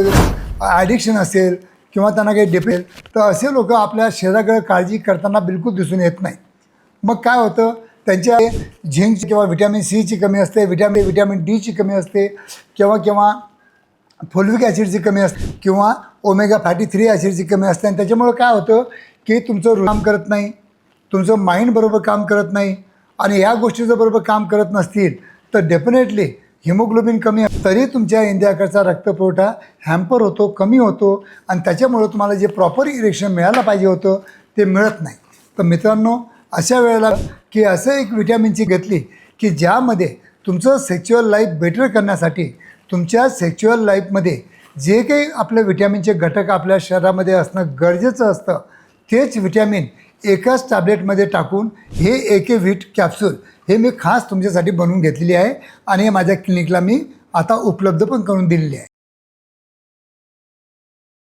Addiction असेल किंवा त्यांना काही डिपेल तर असे लोक आपल्या शरीराकडे काळजी करताना बिलकुल दिसून येत नाही मग काय होतं? त्यांच्या झिंक किंवा व्हिटॅमिन सीची कमी असते व्हिटॅमिन व्हिटॅमिन डीची कमी असते किंवा किंवा फोल्विक ॲसिडची कमी असते किंवा ओमेगा फॅटी थ्री ॲसिडची कमी असते. आणि त्याच्यामुळं काय होतं की तुमचं काम करत नाही तुमचं माइंड बरोबर काम करत नाही आणि या गोष्टी जर बरोबर काम करत नसतील तर डेफिनेटली हिमोग्लोबिन कमी तरी तुमच्या इंद्याकडचा रक्तपुरवठा हॅम्पर होतो कमी होतो आणि त्याच्यामुळं तुम्हाला जे प्रॉपर इरेक्शन मिळायला पाहिजे होतं ते मिळत नाही. तर मित्रांनो अशा वेळेला की असं एक विटॅमिनची घेतली की ज्यामध्ये तुमचं सेक्च्युअल लाईफ बेटर करण्यासाठी तुमच्या सेक्च्युअल लाईफमध्ये जे काही आपल्या विटॅमिनचे घटक आपल्या शरीरामध्ये असणं गरजेचं असतं तेच विटॅमिन एकाच टॅबलेटमध्ये टाकून हे एके व्हीट कॅप्सूल हे मी खास तुमच्यासाठी बनवून घेतलेली आहे आणि हे माझ्या क्लिनिकला मी आता उपलब्ध पण करून दिलेली आहे.